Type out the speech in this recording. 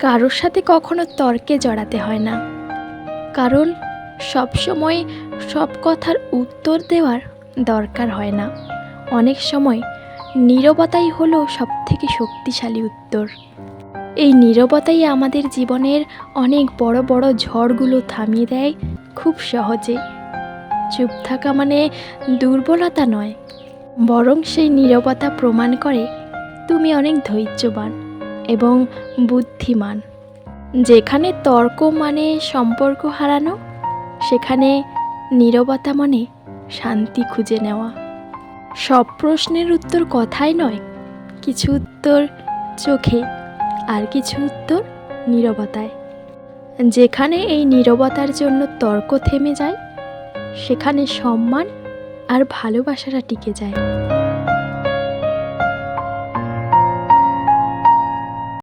কারোর সাথে কখনো তর্কে জড়াতে হয় না। কারণ সবসময় সব কথার উত্তর দেওয়ার দরকার হয় না। অনেক সময় নীরবতাই হলো সবথেকে শক্তিশালী উত্তর। এই নীরবতাই আমাদের জীবনের অনেক বড় বড় ঝড়গুলো থামিয়ে দেয় খুব সহজে। চুপ থাকা মানে দুর্বলতা নয়, বরং সেই নীরবতা প্রমাণ করে তুমি অনেক ধৈর্যবান। এবং বুদ্ধিমান। যেখানে তর্ক মানে সম্পর্ক হারানো, সেখানে নীরবতা মানে শান্তি খুঁজে নেওয়া। সব প্রশ্নের উত্তর কথাই নয়, কিছু উত্তর চোখে আর কিছু উত্তর নীরবতায়। যেখানে এই নীরবতার জন্য তর্ক থেমে যায়, সেখানে সম্মান আর ভালোবাসাটা টিকে যায়।